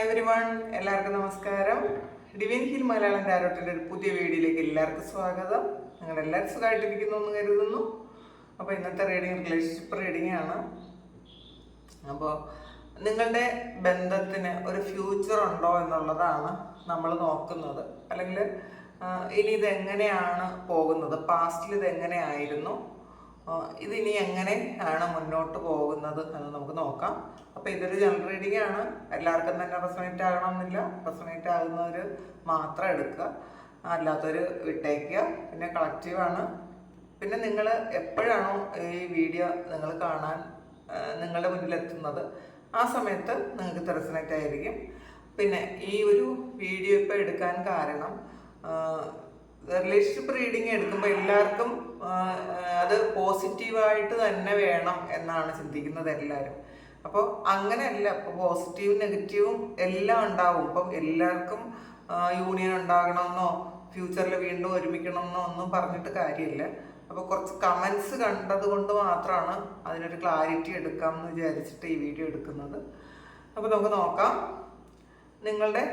Hi എല്ലാവർക്കും നമസ്കാരം. Divin hill Malayalam ടാരോട്ടിന്റെ ഒരു പുതിയ വീഡിയോയിലേക്ക് എല്ലാവർക്കും സ്വാഗതം. നിങ്ങൾ എല്ലാവരും സുഖമായിട്ടിരിക്കുന്നു എന്ന് കരുതുന്നു. അപ്പോൾ ഇന്നത്തെ റീഡിങ് റിലേഷൻഷിപ്പ് റീഡിംഗ് ആണ്. അപ്പോൾ നിങ്ങളുടെ ബന്ധത്തിന് ഒരു ഫ്യൂച്ചർ ഉണ്ടോ എന്നുള്ളതാണ് നമ്മൾ നോക്കുന്നത്. അല്ലെങ്കിൽ ഇനി ഇതെങ്ങനെയാണ് പോകുന്നത്? പാസ്റ്റിൽ ഇത് എങ്ങനെയായിരുന്നു ആ, ഇതിനി എങ്ങനെ ആണ് മുന്നോട്ട് പോകുന്നത് എന്ന് നമുക്ക് നോക്കാം. അപ്പോൾ ഇതൊരു ജനറൽ റീഡിംഗ് ആണ്. എല്ലാവർക്കും തന്നെ റെസണേറ്റ് ആകണമെന്നില്ല. റെസണേറ്റ് ആകുന്നവർ മാത്രം എടുക്കുക. അല്ലാത്തവർ വിട്ടേക്കുക. പിന്നെ കളക്റ്റീവാണ് പിന്നെ നിങ്ങൾ എപ്പോഴാണോ ഈ വീഡിയോ നിങ്ങൾ കാണാൻ നിങ്ങളുടെ മുന്നിലെത്തുന്നത് ആ സമയത്ത് നിങ്ങൾക്ക് റെസണേറ്റ് ആയിരിക്കും. പിന്നെ ഈ ഒരു വീഡിയോ ഇപ്പോൾ എടുക്കാൻ കാരണം റിലേഷൻഷിപ്പ് റീഡിങ് എടുക്കുമ്പോൾ എല്ലാവർക്കും അത് പോസിറ്റീവായിട്ട് തന്നെ വേണം എന്നാണ് ചിന്തിക്കുന്നത് എല്ലാവരും അപ്പോൾ അങ്ങനെയല്ല ഇപ്പോൾ പോസിറ്റീവും നെഗറ്റീവും എല്ലാം ഉണ്ടാവും. ഇപ്പം എല്ലാവർക്കും യൂണിയൻ ഉണ്ടാകണമെന്നോ ഫ്യൂച്ചറിൽ വീണ്ടും ഒരുമിക്കണമെന്നോ ഒന്നും പറഞ്ഞിട്ട് കാര്യമില്ല. അപ്പോൾ കുറച്ച് കമൻസ് കണ്ടത് കൊണ്ട് മാത്രമാണ് അതിനൊരു ക്ലാരിറ്റി എടുക്കാം എന്ന് വിചാരിച്ചിട്ട് ഈ വീഡിയോ എടുക്കുന്നത്. അപ്പോൾ നമുക്ക് നോക്കാം. നിങ്ങളുടെ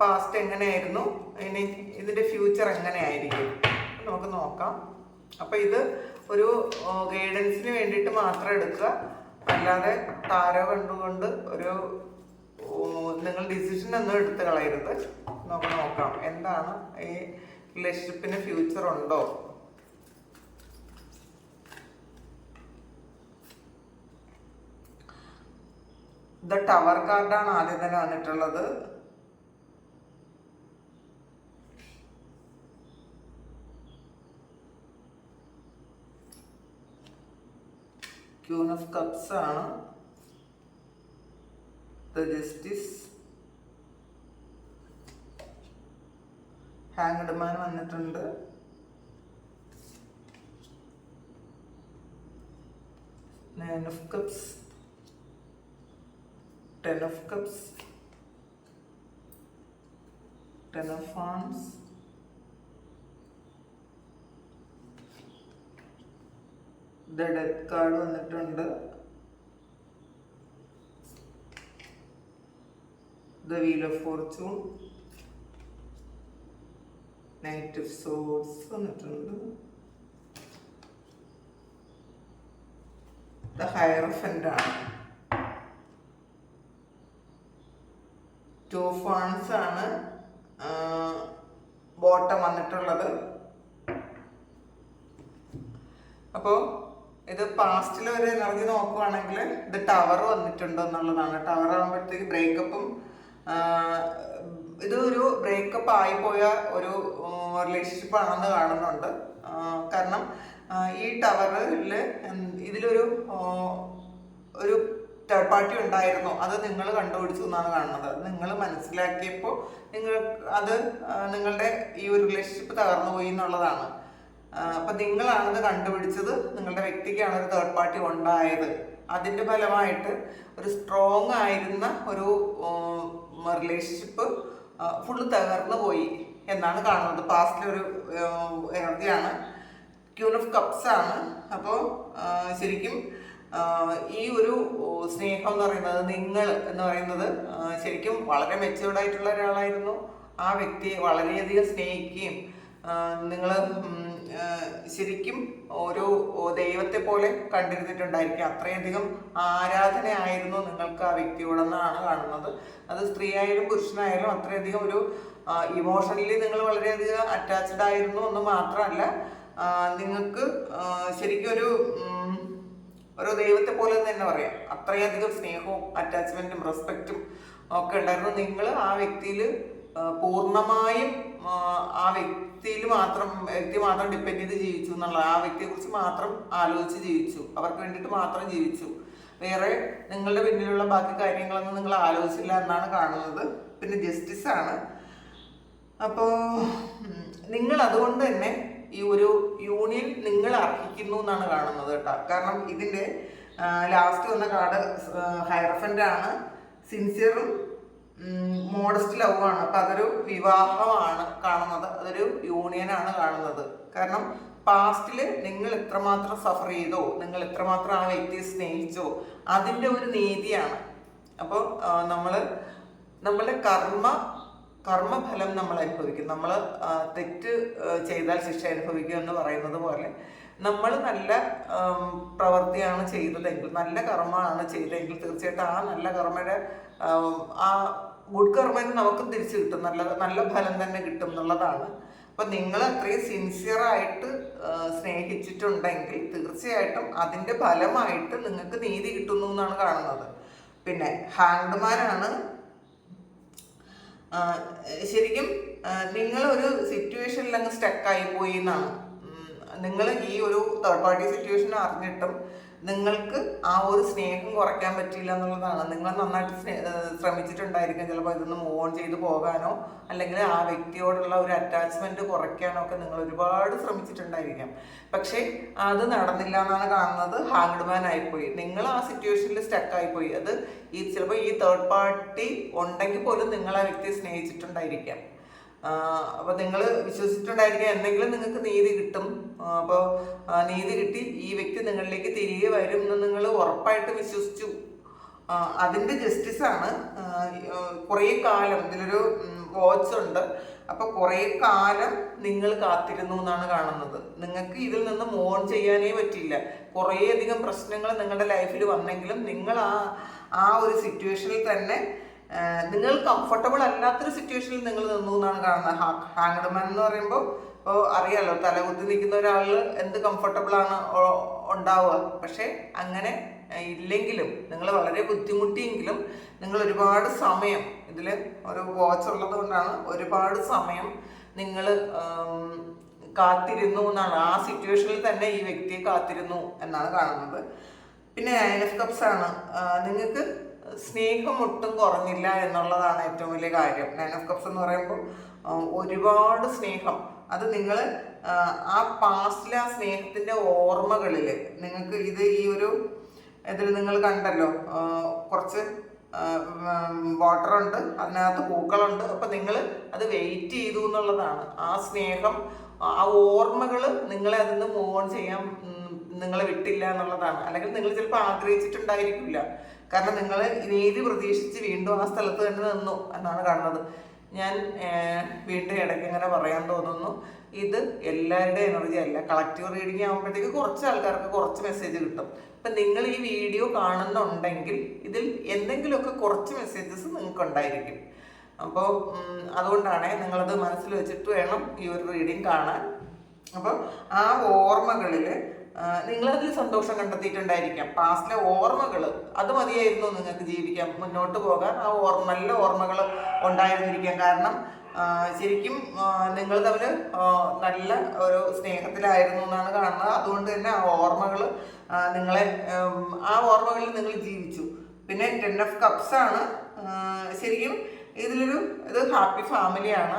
പാസ്റ്റ് എങ്ങനെയായിരുന്നു? ഇനി ഇതിന്റെ ഫ്യൂച്ചർ എങ്ങനെയായിരിക്കും? നമുക്ക് നോക്കാം. അപ്പോൾ ഇത് ഒരു ഗൈഡൻസിന് വേണ്ടിയിട്ട് മാത്രം എടുക്കുക. അല്ലാതെ താരോ കണ്ടുകൊണ്ട് ഒരു നിങ്ങൾ ഡിസിഷൻ ഒന്നും എടുത്ത് കളയരുത്. നമുക്ക് നോക്കാം. എന്താണ് ഈ റിലേഷൻഷിപ്പിന് ഫ്യൂച്ചർ ഉണ്ടോ? ദ ടവർ കാർഡാണ് ആദ്യം തന്നെ വന്നിട്ടുള്ളത്. ക്യൂൺ ഓഫ് കപ്സ് ആണ്. ദ ജസ്റ്റിസ് ഹാങ്ഡ് മാൻ വന്നിട്ടുണ്ട്. Nine of cups ten of cups ten of fans death card വന്നിട്ടുണ്ട്. The wheel of fortune. Knight of swords വന്നിട്ടുണ്ട്. ദ ഹയർഫന്റ് ആണ്. ടു ഫാൺസ് ആണ് ബോട്ടം വന്നിട്ടുള്ളത്. അപ്പോൾ ഇത് പാസ്റ്റിൽ ഒരു എനർജി നോക്കുവാണെങ്കിൽ ഇത് ടവർ വന്നിട്ടുണ്ടോ എന്നുള്ളതാണ്. ടവർ ആകുമ്പോഴത്തേക്ക് ബ്രേക്കപ്പും ഇത് ഒരു ബ്രേക്കപ്പ് ആയിപ്പോയ ഒരു റിലേഷൻഷിപ്പ് ആണെന്ന് കാണുന്നുണ്ട്. കാരണം ഈ ടവറിൽ ഇതിലൊരു ഒരു തേർഡ് പാർട്ടി ഉണ്ടായിരുന്നു. അത് നിങ്ങൾ കണ്ടുപിടിച്ചു എന്നാണ് കാണുന്നത്. നിങ്ങൾ മനസ്സിലാക്കിയപ്പോൾ നിങ്ങൾ അത് നിങ്ങളുടെ ഈ ഒരു റിലേഷൻഷിപ്പ് തകർന്നു പോയി എന്നുള്ളതാണ്. അപ്പൊ നിങ്ങളാണത് കണ്ടുപിടിച്ചത്. നിങ്ങളുടെ വ്യക്തിക്കാണ് ഒരു തേർഡ് പാർട്ടി ഉണ്ടായത്. അതിന്റെ ഫലമായിട്ട് ഒരു സ്ട്രോങ് ആയിരുന്ന ഒരു റിലേഷൻഷിപ്പ് ഫുള്ള് തകർന്നു പോയി എന്നാണ് കാണുന്നത്. പാസ്റ്റിലെ ഒരു എനർജിയാണ് ക്യൂൺ ഓഫ് കപ്സ് ആണ്. അപ്പോൾ ശരിക്കും ഈ ഒരു സ്നേഹം എന്ന് പറയുന്നത് നിങ്ങൾ എന്ന് പറയുന്നത് ശരിക്കും വളരെ മെച്ചുവേർഡ് ആയിട്ടുള്ള ഒരാളായിരുന്നു. ആ വ്യക്തിയെ വളരെയധികം സ്നേഹിക്കുകയും നിങ്ങൾ ശരിക്കും ഒരു ദൈവത്തെ പോലെ കണ്ടിരുന്നിട്ടുണ്ടായിരിക്കും. അത്രയധികം ആരാധനയായിരുന്നു നിങ്ങൾക്ക് ആ വ്യക്തിയോടെന്നാണ് കാണുന്നത്. അത് സ്ത്രീയായാലും പുരുഷനായാലും അത്രയധികം ഒരു ഇമോഷണലി നിങ്ങൾ വളരെയധികം അറ്റാച്ച്ഡ് ആയിരുന്നു എന്ന് മാത്രമല്ല നിങ്ങൾക്ക് ശരിക്കും ഒരു ഒരു ദൈവത്തെ പോലെ തന്നെ പറയാം. അത്രയധികം സ്നേഹവും അറ്റാച്ച്മെന്റും റെസ്പെക്റ്റും ഒക്കെ ഉണ്ടായിരുന്നു. നിങ്ങൾ ആ വ്യക്തിയിൽ പൂർണമായും ആ, ആ വ്യക്തിയിൽ മാത്രം വ്യക്തി മാത്രം ഡിപ്പെൻഡ് ചെയ്ത് ജീവിച്ചു എന്നുള്ള ആ വ്യക്തിയെ കുറിച്ച് മാത്രം ആലോചിച്ച് ജീവിച്ചു. അവർക്ക് വേണ്ടിയിട്ട് മാത്രം ജീവിച്ചു. വേറെ നിങ്ങളുടെ പിന്നിലുള്ള ബാക്കി കാര്യങ്ങളൊന്നും നിങ്ങൾ ആലോചിച്ചില്ല എന്നാണ് കാണുന്നത്. പിന്നെ ജസ്റ്റിസ് ആണ്. അപ്പോൾ നിങ്ങൾ അതുകൊണ്ട് തന്നെ ഈ ഒരു യൂണിയൻ നിങ്ങൾ അർഹിക്കുന്നു എന്നാണ് കാണുന്നത് കേട്ടോ. കാരണം ഇതിന്റെ ലാസ്റ്റ് വന്ന കാർഡ് ഹൈറഫന്റ് ആണ്. സിൻസിയറും മോഡസ്റ്റ് ലവാണ് അപ്പം അതൊരു വിവാഹമാണ് കാണുന്നത്. അതൊരു യൂണിയനാണ് കാണുന്നത്. കാരണം പാസ്റ്റിൽ നിങ്ങൾ എത്രമാത്രം സഫർ ചെയ്തോ നിങ്ങൾ എത്രമാത്രം ആ വ്യക്തിയെ സ്നേഹിച്ചോ അതിന്റെ ഒരു നീതിയാണ്. അപ്പോൾ നമ്മൾ നമ്മളുടെ കർമ്മ കർമ്മഫലം നമ്മൾ അനുഭവിക്കും. നമ്മൾ തെറ്റ് ചെയ്താൽ ശിക്ഷ അനുഭവിക്കുക എന്ന് പറയുന്നത് പോലെ നമ്മൾ നല്ല പ്രവൃത്തിയാണ് ചെയ്തതെങ്കിൽ നല്ല കർമ്മമാണ് ചെയ്തതെങ്കിൽ തീർച്ചയായിട്ടും ആ നല്ല കർമ്മയുടെ ആ ഗുഡ് കർമ്മന് നമുക്ക് തിരിച്ചു കിട്ടും. നല്ല നല്ല ഫലം തന്നെ കിട്ടും എന്നുള്ളതാണ്. അപ്പൊ നിങ്ങൾ അത്രയും സിൻസിയർ ആയിട്ട് സ്നേഹിച്ചിട്ടുണ്ടെങ്കിൽ തീർച്ചയായിട്ടും അതിന്റെ ഫലമായിട്ട് നിങ്ങൾക്ക് നീതി കിട്ടുന്നു എന്നാണ് കാണുന്നത്. പിന്നെ ഹാങ്ഡ്മാനാണ് ശരിക്കും നിങ്ങൾ ഒരു സിറ്റുവേഷനിൽ അങ്ങ് സ്റ്റക്കായി പോയി എന്നാണ്. നിങ്ങൾ ഈ ഒരു തേർഡ് പാർട്ടി സിറ്റുവേഷൻ അറിഞ്ഞിട്ടും നിങ്ങൾക്ക് ആ ഒരു സ്നേഹം കുറയ്ക്കാൻ പറ്റില്ല എന്നുള്ളതാണ്. നിങ്ങൾ നന്നായിട്ട് സ്നേ- ശ്രമിച്ചിട്ടുണ്ടായിരിക്കും. ചിലപ്പോൾ ഇതൊന്ന് മൂവ് ഓൺ ചെയ്ത് പോകാനോ അല്ലെങ്കിൽ ആ വ്യക്തിയോടുള്ള ഒരു അറ്റാച്ച്മെന്റ് കുറയ്ക്കാനോ ഒക്കെ നിങ്ങൾ ഒരുപാട് ശ്രമിച്ചിട്ടുണ്ടായിരിക്കാം. പക്ഷേ അത് നടന്നില്ല എന്നാണ് കാണുന്നത്. ഹാങ്ഡ് മാൻ ആയിപ്പോയി. നിങ്ങൾ ആ സിറ്റുവേഷനിൽ സ്റ്റക്കായിപ്പോയി അത് ഈ ചിലപ്പോൾ ഈ തേർഡ് പാർട്ടി ഉണ്ടെങ്കിൽ പോലും നിങ്ങൾ ആ വ്യക്തിയെ സ്നേഹിച്ചിട്ടുണ്ടായിരിക്കാം. അപ്പോൾ നിങ്ങൾ വിശ്വസിച്ചിട്ടുണ്ടായിരിക്കാം എന്തെങ്കിലും നിങ്ങൾക്ക് നീതി കിട്ടും. അപ്പോൾ നീതി കിട്ടി ഈ വ്യക്തി നിങ്ങളിലേക്ക് തിരികെ വരും എന്ന് നിങ്ങൾ ഉറപ്പായിട്ട് വിശ്വസിച്ചു. അതിന്റെ ജസ്റ്റിസ് ആണ്. കുറേ കാലം ഇതിലൊരു വാച്ച് ഉണ്ട്. അപ്പൊ കുറേ കാലം നിങ്ങൾ കാത്തിരുന്നു എന്നാണ് കാണുന്നത്. നിങ്ങൾക്ക് ഇതിൽ നിന്ന് മോൺ ചെയ്യാനേ പറ്റില്ല. കുറേ അധികം പ്രശ്നങ്ങൾ നിങ്ങളുടെ ലൈഫിൽ വന്നെങ്കിലും നിങ്ങൾ ആ ആ ഒരു സിറ്റുവേഷനിൽ തന്നെ നിങ്ങൾ കംഫർട്ടബിൾ അല്ലാത്തൊരു സിറ്റുവേഷനിൽ നിങ്ങൾ നിന്നു എന്നാണ് കാണുന്നത്. ഹാ ഹാങ്ഡ്മാൻ എന്ന് പറയുമ്പോൾ ഇപ്പോൾ അറിയാലോ തലകുത്തി നിൽക്കുന്ന ഒരാൾ എന്ത് കംഫർട്ടബിൾ ആണ് ഉണ്ടാവുക. പക്ഷേ അങ്ങനെ ഇല്ലെങ്കിലും നിങ്ങൾ വളരെ ബുദ്ധിമുട്ടിയെങ്കിലും നിങ്ങൾ ഒരുപാട് സമയം ഇതിൽ ഒരു വാച്ച് ഉള്ളത് കൊണ്ടാണ് ഒരുപാട് സമയം നിങ്ങൾ കാത്തിരുന്നു എന്നാണ്. ആ സിറ്റുവേഷനിൽ തന്നെ ഈ വ്യക്തിയെ കാത്തിരുന്നു എന്നാണ് കാണുന്നത്. പിന്നെ നയൻ ഓഫ് കപ്സ് ആണ്. നിങ്ങൾക്ക് സ്നേഹം ഒട്ടും കുറഞ്ഞില്ല എന്നുള്ളതാണ് ഏറ്റവും വലിയ കാര്യം. നയൻ ഓഫ് കപ്സ് എന്ന് പറയുമ്പോൾ ഒരുപാട് സ്നേഹം. അത് നിങ്ങൾ ആ പാസ്റ്റിലെ ആ സ്നേഹത്തിന്റെ ഓർമ്മകളിൽ നിങ്ങൾക്ക് ഇത് ഈ ഒരു ഇതിൽ നിങ്ങൾ കണ്ടല്ലോ കുറച്ച് വാട്ടറുണ്ട് അതിനകത്ത് പൂക്കളുണ്ട്. അപ്പം നിങ്ങൾ അത് വെയിറ്റ് ചെയ്തു എന്നുള്ളതാണ്. ആ സ്നേഹം ആ ഓർമ്മകൾ നിങ്ങളെ അതിൽ നിന്ന് മൂവ് ഓൺ ചെയ്യാൻ നിങ്ങളെ വിട്ടില്ല എന്നുള്ളതാണ്. അല്ലെങ്കിൽ നിങ്ങൾ ചിലപ്പോൾ ആഗ്രഹിച്ചിട്ടുണ്ടായിരിക്കില്ല. കാരണം നിങ്ങൾ നീതി പ്രതീക്ഷിച്ച് വീണ്ടും ആ സ്ഥലത്ത് തന്നെ നിന്നു എന്നാണ് കാണുന്നത്. ഞാൻ വീണ്ടും ഇടയ്ക്ക് ഇങ്ങനെ പറയാൻ തോന്നുന്നു. ഇത് എല്ലാവരുടെ എനർജി അല്ല. കളക്റ്റീവ് റീഡിംഗ് ആകുമ്പോഴത്തേക്ക് കുറച്ച് ആൾക്കാർക്ക് കുറച്ച് മെസ്സേജ് കിട്ടും. അപ്പം നിങ്ങൾ ഈ വീഡിയോ കാണുന്നുണ്ടെങ്കിൽ ഇതിൽ എന്തെങ്കിലുമൊക്കെ കുറച്ച് മെസ്സേജസ് നിങ്ങൾക്ക് ഉണ്ടായിരിക്കും. അപ്പോൾ അതുകൊണ്ടാണ് നിങ്ങളത് മനസ്സിൽ വെച്ചിട്ട് വേണം ഈ ഒരു റീഡിങ് കാണാൻ. അപ്പോൾ ആ ഓർമ്മകളിൽ നിങ്ങളതിൽ സന്തോഷം കണ്ടെത്തിയിട്ടുണ്ടായിരിക്കാം. പാസ്റ്റിലെ ഓർമ്മകൾ അത് മതിയായിരുന്നു നിങ്ങൾക്ക് ജീവിക്കാൻ മുന്നോട്ട് പോകാൻ. ആ ഓർമ്മ നല്ല ഓർമ്മകൾ ഉണ്ടായിരുന്നിരിക്കാം. കാരണം ശരിക്കും നിങ്ങൾ തമ്മിൽ നല്ല ഒരു സ്നേഹത്തിലായിരുന്നു എന്നാണ് കാണുന്നത്. അതുകൊണ്ട് തന്നെ ആ ഓർമ്മകൾ നിങ്ങളെ ആ ഓർമ്മകളിൽ നിങ്ങൾ ജീവിച്ചു. പിന്നെ ടെൻ ഓഫ് കപ്സ് ആണ്. ശരിക്കും ഇതിലൊരു ഇത് ഹാപ്പി ഫാമിലിയാണ്.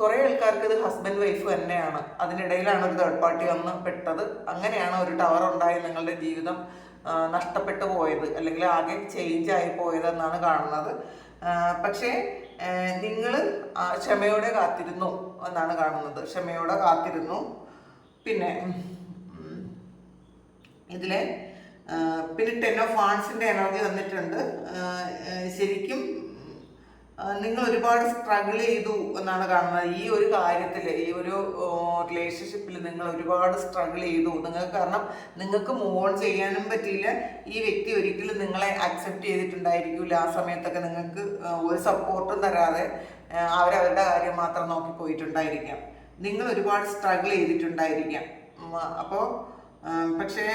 കുറേ ആൾക്കാർക്ക് ഇത് ഹസ്ബൻഡ് വൈഫ് തന്നെയാണ്. അതിനിടയിലാണ് ഒരു തേർഡ് പാർട്ടി വന്ന് പെട്ടത്. അങ്ങനെയാണ് ഒരു ടവർ ഉണ്ടായി നിങ്ങളുടെ ജീവിതം നഷ്ടപ്പെട്ടു പോയത്. അല്ലെങ്കിൽ ആകെ ചേഞ്ച് ആയി പോയത് എന്നാണ് കാണുന്നത്. പക്ഷേ നിങ്ങൾ ക്ഷമയോടെ കാത്തിരുന്നു എന്നാണ് കാണുന്നത്. ക്ഷമയോടെ കാത്തിരുന്നു. പിന്നെ ഇതിലെ പിന്നെ ടെൻ ഓഫ് ആൺസിന്റെ എനർജി വന്നിട്ടുണ്ട്. ശരിക്കും നിങ്ങൾ ഒരുപാട് സ്ട്രഗിൾ ചെയ്തു എന്നാണ് കാണുന്നത്. ഈ ഒരു കാര്യത്തിൽ ഈ ഒരു റിലേഷൻഷിപ്പിൽ നിങ്ങൾ ഒരുപാട് സ്ട്രഗിൾ ചെയ്തു. നിങ്ങൾക്ക് കാരണം നിങ്ങൾക്ക് മൂവ് ഓൺ ചെയ്യാനും പറ്റിയില്ല. ഈ വ്യക്തി ഒരിക്കലും നിങ്ങളെ അക്സെപ്റ്റ് ചെയ്തിട്ടുണ്ടായിരിക്കില്ല ആ സമയത്തൊക്കെ നിങ്ങൾക്ക് ഒരു സപ്പോർട്ടും തരാതെ അവരവരുടെ കാര്യം മാത്രം നോക്കി പോയിട്ടുണ്ടായിരിക്കാം. നിങ്ങൾ ഒരുപാട് സ്ട്രഗിൾ ചെയ്തിട്ടുണ്ടായിരിക്കാം. അപ്പോൾ പക്ഷേ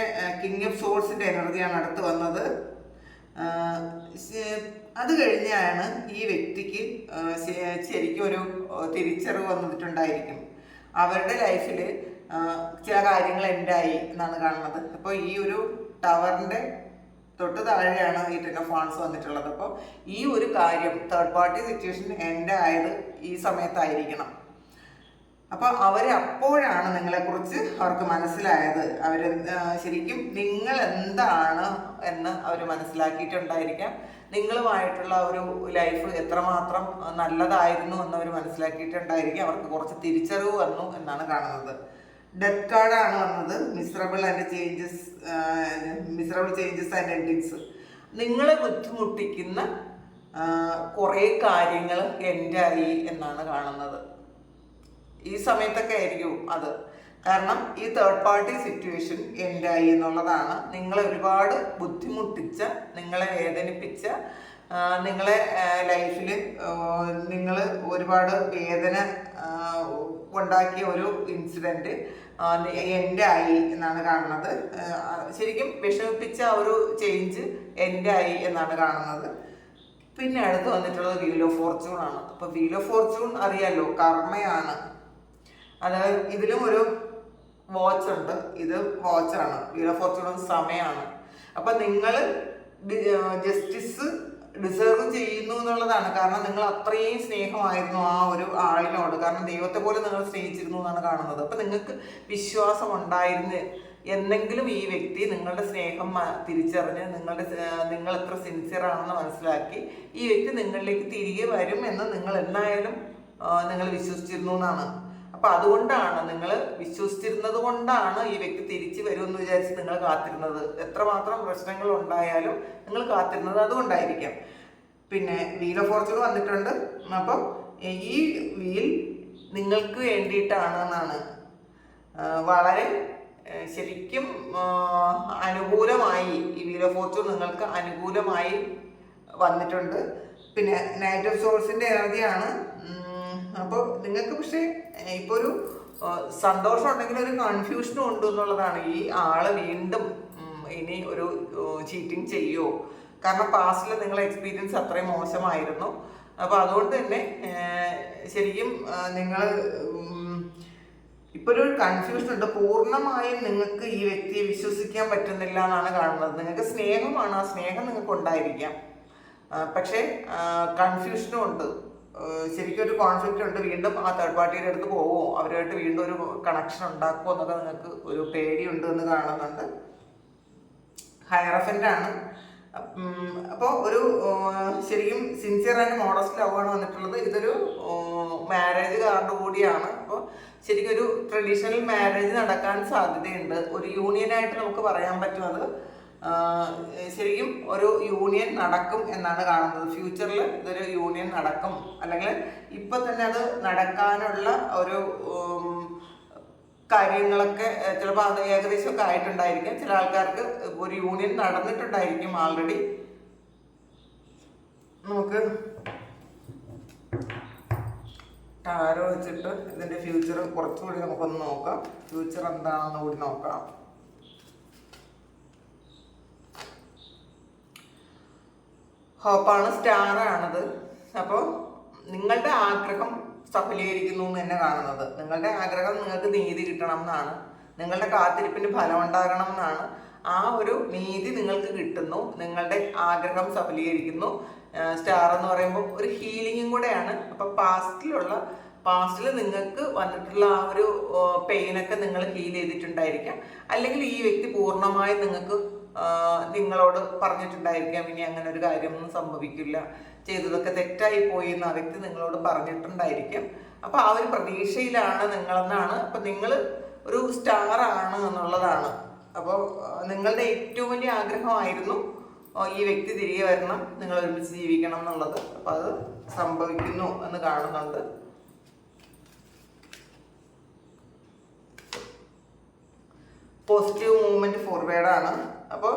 കിങ് ഓഫ് സോൾസിന്റെ എനർജിയാണ് അടുത്ത് വന്നത്. അത് കഴിഞ്ഞാണ് ഈ വ്യക്തിക്ക് ശരിക്കും ഒരു തിരിച്ചറിവ് വന്നിട്ടുണ്ടായിരിക്കും. അവരുടെ ലൈഫിൽ ചില കാര്യങ്ങൾ എൻഡായി എന്നാണ് കാണുന്നത്. അപ്പോൾ ഈ ഒരു ടവറിന്റെ തൊട്ട് താഴെയാണ് ഈ ടെൻ വന്നിട്ടുള്ളത്. അപ്പോൾ ഈ ഒരു കാര്യം തേർഡ് പാർട്ടി സിറ്റുവേഷൻ എന്റെ ആയത് ഈ സമയത്തായിരിക്കണം. അപ്പോൾ അവർ അപ്പോഴാണ് നിങ്ങളെക്കുറിച്ച് അവർക്ക് മനസ്സിലായത്. അവർ ശരിക്കും നിങ്ങൾ എന്താണ് എന്ന് അവർ മനസ്സിലാക്കിയിട്ടുണ്ടായിരിക്കാം. നിങ്ങളുമായിട്ടുള്ള ഒരു ലൈഫ് എത്രമാത്രം നല്ലതായിരുന്നു എന്ന് അവർ മനസ്സിലാക്കിയിട്ടുണ്ടായിരിക്കും. അവർക്ക് കുറച്ച് തിരിച്ചറിവ് വന്നു എന്നാണ് കാണുന്നത്. ഡെത്ത് കാർഡാണ് വന്നത്. Miserable and changes miserable changes and endings നിങ്ങളെ ബുദ്ധിമുട്ടിക്കുന്ന കുറേ കാര്യങ്ങൾ എന്റെ ആയി എന്നാണ് കാണുന്നത്. ഈ സമയത്തൊക്കെ ആയിരിക്കും അത്. കാരണം ഈ തേർഡ് പാർട്ടി സിറ്റുവേഷൻ എന്റെ ആയി എന്നുള്ളതാണ്. നിങ്ങളെ ഒരുപാട് ബുദ്ധിമുട്ടിച്ച നിങ്ങളെ വേദനിപ്പിച്ച നിങ്ങളെ ലൈഫിൽ നിങ്ങൾ ഒരുപാട് വേദന ഉണ്ടാക്കിയ ഒരു ഇൻസിഡന്റ് എന്റെ ആയി എന്നാണ് കാണുന്നത്. ശരിക്കും വിഷമിപ്പിച്ച ഒരു ചേഞ്ച് എന്റെ ആയി എന്നാണ് കാണുന്നത്. പിന്നെ അടുത്ത് വന്നിട്ടുള്ളത് വീൽ ഓഫ് ഫോർച്യൂൺ ആണ്. അപ്പോൾ വീൽ ഓഫ് ഫോർച്യൂൺ അറിയാലോ കർമ്മയാണ്. അതായത് ഇതിലും ഒരു വാച്ച് ഉണ്ട്. ഇത് വാച്ചാണ് വീൽ ഓഫ് ഫോർച്യൂൺ സമയമാണ് അപ്പൊ നിങ്ങൾ ജസ്റ്റിസ് ഡിസേർവ് ചെയ്യുന്നു എന്നുള്ളതാണ്. കാരണം നിങ്ങൾ അത്രയും സ്നേഹമായിരുന്നു ആ ഒരു ആളിനോട്. കാരണം ദൈവത്തെ പോലെ നിങ്ങൾ സ്നേഹിച്ചിരുന്നു എന്നാണ് കാണുന്നത്. അപ്പൊ നിങ്ങൾക്ക് വിശ്വാസം ഉണ്ടായിരുന്നു. എന്നെങ്കിലും ഈ വ്യക്തി നിങ്ങളുടെ സ്നേഹം തിരിച്ചറിഞ്ഞ് നിങ്ങളുടെ നിങ്ങൾ എത്ര സിൻസിയർ ആണെന്ന് മനസ്സിലാക്കി ഈ വ്യക്തി നിങ്ങളിലേക്ക് തിരികെ വരും എന്ന് നിങ്ങൾ എന്തായാലും നിങ്ങൾ വിശ്വസിച്ചിരുന്നു എന്നാണ്. അപ്പൊ അതുകൊണ്ടാണ് നിങ്ങൾ വിശ്വസിച്ചിരുന്നത് കൊണ്ടാണ് ഈ വ്യക്തി തിരിച്ചു വരുമെന്ന് വിചാരിച്ച് നിങ്ങൾ കാത്തിരുന്നത്. എത്രമാത്രം പ്രശ്നങ്ങൾ ഉണ്ടായാലും നിങ്ങൾ കാത്തിരുന്നത് അതുകൊണ്ടായിരിക്കാം. പിന്നെ വീൽ ഓഫ് ഫോർച്യൂൺ വന്നിട്ടുണ്ട്. അപ്പം ഈ വീൽ നിങ്ങൾക്ക് വേണ്ടിയിട്ടാണ് എന്നാണ്. വളരെ ശരിക്കും അനുകൂലമായി ഈ വീൽ ഓഫ് ഫോർച്യൂൺ നിങ്ങൾക്ക് അനുകൂലമായി വന്നിട്ടുണ്ട്. പിന്നെ നൈറ്റ് ഓഫ് സോൾസിന്റെ എനർജിയാണ് അപ്പോൾ നിങ്ങൾക്ക് പക്ഷേ ഇപ്പോൾ ഒരു സന്തോഷം ഉണ്ടെങ്കിൽ ഒരു കൺഫ്യൂഷനും ഉണ്ട് എന്നുള്ളതാണ്. ഈ ആൾ വീണ്ടും ഇനി ഒരു ചീറ്റിംഗ് ചെയ്യുമോ കാരണം പാസ്റ്റിൽ നിങ്ങളെ എക്സ്പീരിയൻസ് അത്രയും മോശമായിരുന്നു. അപ്പോൾ അതുകൊണ്ട് തന്നെ ശരിക്കും നിങ്ങൾ ഇപ്പൊ ഒരു കൺഫ്യൂഷൻ ഉണ്ട്. പൂർണമായും നിങ്ങൾക്ക് ഈ വ്യക്തിയെ വിശ്വസിക്കാൻ പറ്റുന്നില്ല എന്നാണ് കാണുന്നത്. നിങ്ങൾക്ക് സ്നേഹമാണ്. ആ സ്നേഹം നിങ്ങൾക്ക് ഉണ്ടായിരിക്കാം പക്ഷെ കൺഫ്യൂഷനും ഉണ്ട്. ശരിക്കും ഒരു കോൺഫ്ലിക്റ്റ് ഉണ്ട് വീണ്ടും ആ തേർഡ് പാർട്ടിയുടെ അടുത്ത് പോവോ? അവരുമായിട്ട് വീണ്ടും ഒരു കണക്ഷൻ ഉണ്ടാക്കുമോ എന്നൊക്കെ നിങ്ങൾക്ക് ഒരു പേടിയുണ്ട് എന്ന് കാണുന്നുണ്ട്. ഹയറഫന്റ് ആണ്. അപ്പോൾ ഒരു ശരിക്കും സിൻസിയർ ആൻഡ് മോഡസ്റ്റ് ലവ് ആണ് വന്നിട്ടുള്ളത്. ഇതൊരു മാരേജ് കാർഡ് കൂടിയാണ്. അപ്പോൾ ശരിക്കും ഒരു ട്രഡീഷണൽ മാരേജ് നടക്കാൻ സാധ്യതയുണ്ട്. ഒരു യൂണിയനായിട്ട് നമുക്ക് പറയാൻ പറ്റും അത് ശരിക്കും ഒരു യൂണിയൻ നടക്കും എന്നാണ് കാണുന്നത്. ഫ്യൂച്ചറിൽ ഇതൊരു യൂണിയൻ നടക്കും. അല്ലെങ്കിൽ ഇപ്പം തന്നെ അത് നടക്കാനുള്ള ഒരു കാര്യങ്ങളൊക്കെ ചിലപ്പോൾ അത് ഏകദേശമൊക്കെ ആയിട്ടുണ്ടായിരിക്കും. ചില ആൾക്കാർക്ക് ഒരു യൂണിയൻ നടന്നിട്ടുണ്ടായിരിക്കും ആൾറെഡി. നമുക്ക് ടാരോ വെച്ചിട്ട് ഇതിന്റെ ഫ്യൂച്ചർ കുറച്ചുകൂടി നമുക്കൊന്ന് നോക്കാം. ഫ്യൂച്ചർ എന്താണെന്ന് കൂടി നോക്കാം. ഹോപ്പാണ് സ്റ്റാർ ആണത്. അപ്പോൾ നിങ്ങളുടെ ആഗ്രഹം സഫലീകരിക്കുന്നു എന്ന് തന്നെ കാണുന്നത്. നിങ്ങളുടെ ആഗ്രഹം നിങ്ങൾക്ക് നീതി കിട്ടണം എന്നാണ്. നിങ്ങളുടെ കാത്തിരിപ്പിന് ഫലം ഉണ്ടാകണം എന്നാണ്. ആ ഒരു നീതി നിങ്ങൾക്ക് കിട്ടുന്നു. നിങ്ങളുടെ ആഗ്രഹം സഫലീകരിക്കുന്നു. സ്റ്റാർ എന്ന് പറയുമ്പോൾ ഒരു ഹീലിംഗും കൂടെയാണ്. അപ്പം പാസ്റ്റിലുള്ള പാസ്റ്റിൽ നിങ്ങൾക്ക് വന്നിട്ടുള്ള ആ ഒരു പെയിനൊക്കെ നിങ്ങൾ ഹീൽ ചെയ്തിട്ടുണ്ടായിരിക്കാം. അല്ലെങ്കിൽ ഈ വ്യക്തി പൂർണമായും നിങ്ങൾക്ക് നിങ്ങളോട് പറഞ്ഞിട്ടുണ്ടായിരിക്കാം ഇനി അങ്ങനെ ഒരു കാര്യമൊന്നും സംഭവിക്കില്ല. ചെയ്തതൊക്കെ തെറ്റായി പോയി എന്ന് ആ വ്യക്തി നിങ്ങളോട് പറഞ്ഞിട്ടുണ്ടായിരിക്കും. അപ്പൊ ആ ഒരു പ്രതീക്ഷയിലാണ് നിങ്ങളെന്നാണ്. അപ്പൊ നിങ്ങൾ ഒരു സ്റ്റാർ ആണ് എന്നുള്ളതാണ്. അപ്പോൾ നിങ്ങളുടെ ഏറ്റവും വലിയ ആഗ്രഹമായിരുന്നു ഈ വ്യക്തി തിരികെ വരണം നിങ്ങൾ ഒരുമിച്ച് ജീവിക്കണം എന്നുള്ളത്. അപ്പൊ അത് സംഭവിക്കുന്നു എന്ന് കാണുന്നുണ്ട്. പോസിറ്റീവ് മൂവ്മെന്റ് ഫോർവേഡ് ആണ്. അപ്പോൾ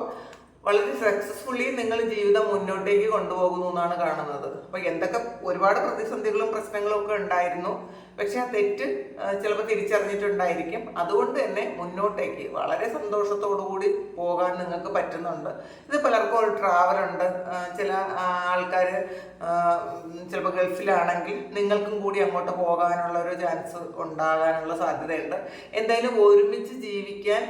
വളരെ സക്സസ്ഫുള്ളി നിങ്ങൾ ജീവിതം മുന്നോട്ടേക്ക് കൊണ്ടുപോകുന്നു എന്നാണ് കാണുന്നത്. അപ്പോൾ എന്തൊക്കെ ഒരുപാട് പ്രതിസന്ധികളും പ്രശ്നങ്ങളും ഒക്കെ ഉണ്ടായിരുന്നു. പക്ഷെ ആ തെറ്റ് ചിലപ്പോൾ തിരിച്ചറിഞ്ഞിട്ടുണ്ടായിരിക്കും. അതുകൊണ്ട് തന്നെ മുന്നോട്ടേക്ക് വളരെ കൂടി പോകാൻ നിങ്ങൾക്ക് പറ്റുന്നുണ്ട്. ഇത് പലർക്കും ഒരു ട്രാവൽ ഉണ്ട്. ചില ആൾക്കാർ ചിലപ്പോൾ ഗൾഫിലാണെങ്കിൽ നിങ്ങൾക്കും കൂടി അങ്ങോട്ട് പോകാനുള്ള ഒരു ചാൻസ് ഉണ്ടാകാനുള്ള സാധ്യതയുണ്ട്. എന്തായാലും ഒരുമിച്ച് ജീവിക്കാൻ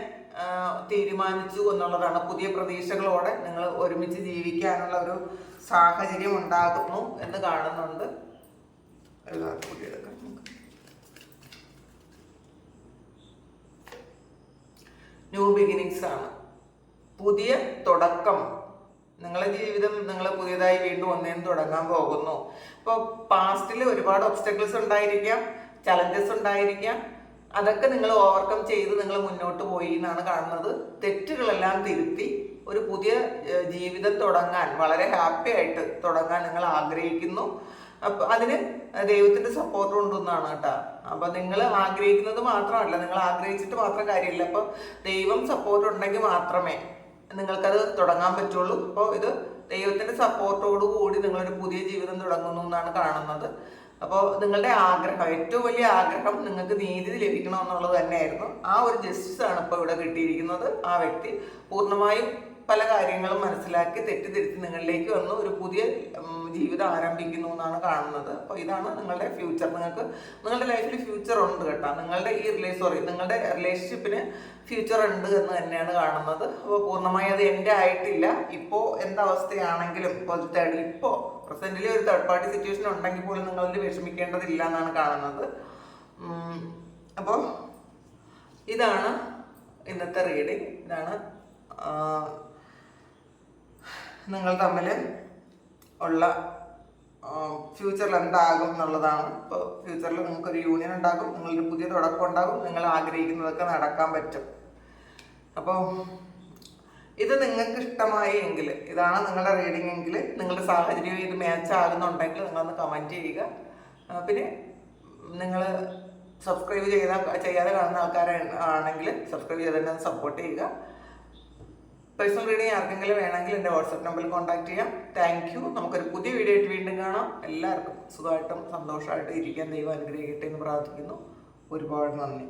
തീരുമാനിച്ചു എന്നുള്ളതാണ്. പുതിയ പ്രതീക്ഷകളോടെ നിങ്ങൾ ഒരുമിച്ച് ജീവിക്കാനുള്ള ഒരു സാഹചര്യം ഉണ്ടാകുന്നു എന്ന് കാണുന്നുണ്ട്. ന്യൂ ബിഗിനിങ്സ് ആണ്. പുതിയ തുടക്കം. നിങ്ങളുടെ ജീവിതം നിങ്ങൾ പുതിയതായി വീണ്ടും ഒന്നേന്ന് തുടങ്ങാൻ പോകുന്നു. അപ്പോൾ പാസ്റ്റിൽ ഒരുപാട് ഒബ്സ്റ്റക്കിൾസ് ഉണ്ടായിരിക്കാം ചലഞ്ചസ് ഉണ്ടായിരിക്കാം. അതൊക്കെ നിങ്ങൾ ഓവർകം ചെയ്ത് നിങ്ങൾ മുന്നോട്ട് പോയി എന്നാണ് കാണുന്നത്. തെറ്റുകളെല്ലാം തിരുത്തി ഒരു പുതിയ ജീവിതം തുടങ്ങാൻ വളരെ ഹാപ്പി ആയിട്ട് തുടങ്ങാൻ നിങ്ങൾ ആഗ്രഹിക്കുന്നു. അപ്പൊ അതിന് ദൈവത്തിന്റെ സപ്പോർട്ട് ഉണ്ടെന്നാണ് കേട്ടോ. അപ്പൊ നിങ്ങൾ ആഗ്രഹിക്കുന്നത് മാത്രമല്ല നിങ്ങൾ ആഗ്രഹിച്ചിട്ട് മാത്രം കാര്യമില്ല. അപ്പൊ ദൈവം സപ്പോർട്ട് ഉണ്ടെങ്കിൽ മാത്രമേ നിങ്ങൾക്കത് തുടങ്ങാൻ പറ്റുള്ളൂ. അപ്പോൾ ഇത് ദൈവത്തിന്റെ സപ്പോർട്ടോടു കൂടി നിങ്ങളൊരു പുതിയ ജീവിതം തുടങ്ങുന്നു എന്നാണ് കാണുന്നത്. അപ്പോൾ നിങ്ങളുടെ ആഗ്രഹം ഏറ്റവും വലിയ ആഗ്രഹം നിങ്ങൾക്ക് നീതി ലഭിക്കണം എന്നുള്ളത് തന്നെയായിരുന്നു. ആ ഒരു ജസ്റ്റിസ് ആണ് ഇപ്പോൾ ഇവിടെ കിട്ടിയിരിക്കുന്നത്. ആ വ്യക്തി പൂർണമായും പല കാര്യങ്ങളും മനസ്സിലാക്കി തെറ്റിദ്ധരിച്ച് നിങ്ങളിലേക്ക് വന്ന് ഒരു പുതിയ ജീവിതം ആരംഭിക്കുന്നു എന്നാണ് കാണുന്നത്. അപ്പോൾ ഇതാണ് നിങ്ങളുടെ ഫ്യൂച്ചർ നിങ്ങൾക്ക് നിങ്ങളുടെ ലൈഫിൽ ഫ്യൂച്ചർ ഉണ്ട് കേട്ടോ. നിങ്ങളുടെ ഈ റിലേ സോറി നിങ്ങളുടെ റിലേഷൻഷിപ്പിന് ഫ്യൂച്ചർ ഉണ്ട് എന്ന് തന്നെയാണ് കാണുന്നത്. അപ്പോൾ പൂർണമായി അത് എന്റെ ആയിട്ടില്ല. ഇപ്പോൾ എന്തവസ്ഥയാണെങ്കിലും ഇപ്പോൾ തേർഡ് ഇപ്പോൾ പ്രസന്റിൽ ഒരു തേർഡ് പാർട്ടി സിറ്റുവേഷൻ ഉണ്ടെങ്കിൽ പോലും നിങ്ങളിൽ വിഷമിക്കേണ്ടതില്ല എന്നാണ് കാണുന്നത്. അപ്പോൾ ഇതാണ് ഇന്നത്തെ റീഡിങ് ഇതാണ് നിങ്ങൾ തമ്മിൽ ഉള്ള ഫ്യൂച്ചറിൽ എന്താകും എന്നുള്ളതാണ്. ഇപ്പോൾ ഫ്യൂച്ചറിൽ നിങ്ങൾക്കൊരു യൂണിയൻ ഉണ്ടാകും നിങ്ങളൊരു പുതിയ തുടക്കം ഉണ്ടാകും നിങ്ങൾ ആഗ്രഹിക്കുന്നതൊക്കെ നടക്കാൻ പറ്റും. അപ്പോൾ ഇത് നിങ്ങൾക്ക് ഇഷ്ടമായി എങ്കിൽ ഇതാണ് നിങ്ങളുടെ റീഡിംഗ് എങ്കിൽ നിങ്ങളുടെ സാഹചര്യം ഇത് മാച്ച് ആകുന്നുണ്ടെങ്കിൽ നിങ്ങളൊന്ന് കമന്റ് ചെയ്യുക. പിന്നെ നിങ്ങൾ സബ്സ്ക്രൈബ് ചെയ്ത ചെയ്യാതെ കാണുന്ന ആൾക്കാരാണെങ്കിൽ സബ്സ്ക്രൈബ് ചെയ്ത് തന്നെ സപ്പോർട്ട് ചെയ്യുക. പേഴ്സണൽ റീഡിങ് ആർക്കെങ്കിലും വേണമെങ്കിൽ എന്റെ വാട്സപ്പ് നമ്പറിൽ കോൺടാക്ട് ചെയ്യാം. താങ്ക് യു നമുക്കൊരു പുതിയ വീഡിയോ ആയിട്ട് വീണ്ടും കാണാം. എല്ലാവർക്കും സുഖമായിട്ടും സന്തോഷമായിട്ടും ഇരിക്കാൻ ദൈവം അനുഗ്രഹിക്കട്ടെ എന്ന് പ്രാർത്ഥിക്കുന്നു. ഒരുപാട് നന്ദി.